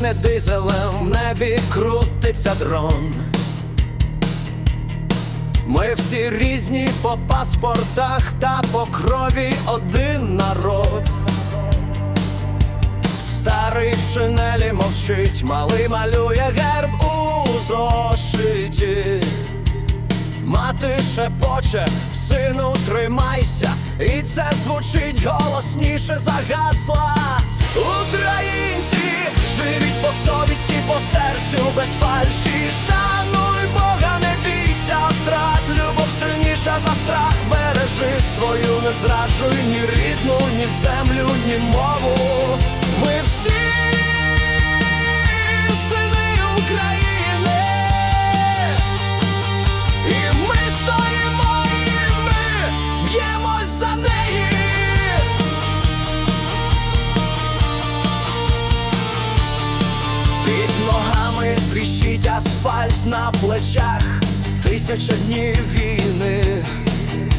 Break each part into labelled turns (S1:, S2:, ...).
S1: пахне дизелем, в небі крутиться дрон. Ми всі різні по паспортах та по крові один народ. Старий в шинелі мовчить, малий малює герб у зошиті. Мати шепоче, сину, тримайся, і це звучить голосніше за гасла. По серцю без фальші. Шануй Бога, не бійся втрат, любов сильніша за страх. Бережи свою, не зраджуй ні рідну, ні землю, ні мову. Ми всі тріщить асфальт на плечах, тисяча днів війни.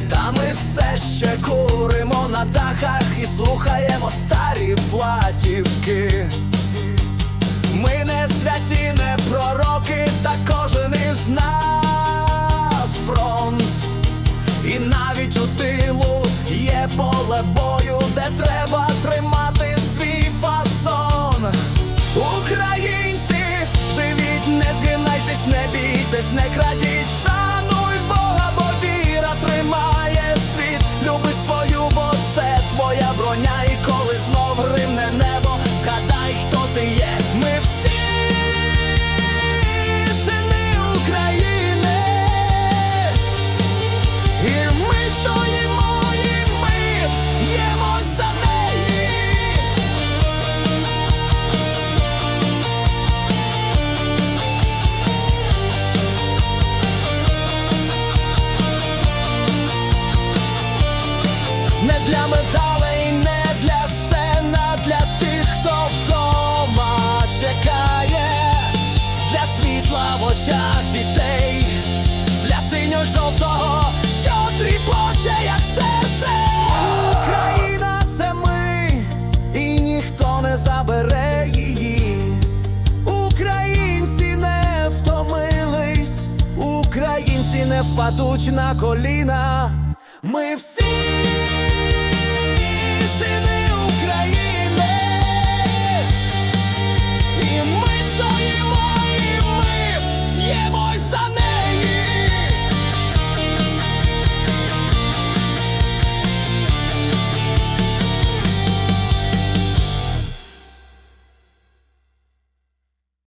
S1: Та ми все ще куримо на дахах і слухаємо старі платівки. Ми не святі, не пророки, та кожен із нас фронт. І навіть у тилу є поле бою, де треба бійтесь, не крадіть, шануй Бога, бо віра тримає світ. Люби свою, бо це твоя броня, і коли знов очах дітей, для синьо-жовтого, що тріпоче, як серце. Україна це ми, і ніхто не забере її. Українці не втомились, українці не впадуть на коліна. Ми всі сини